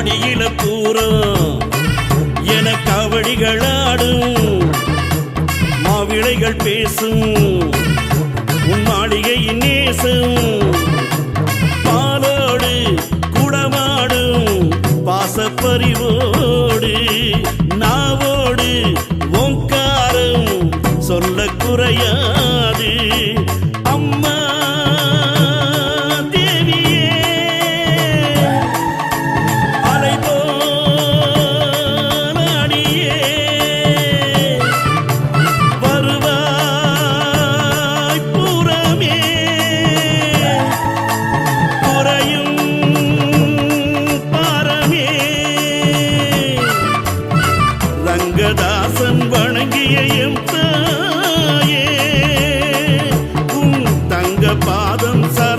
அடியில பூரம் என காவடிகள் ஆடும் மாவிளைகள் பேசும். உன் மாளிகையின் நேசும். பாலோடு குடமாடும். பாசப்பறிவோடு நாவோடு ஓங்காரம். சொல்ல குறையா கங்கதாசன் வணங்கிய எம் தாயே உன் தங்க பாதம் சா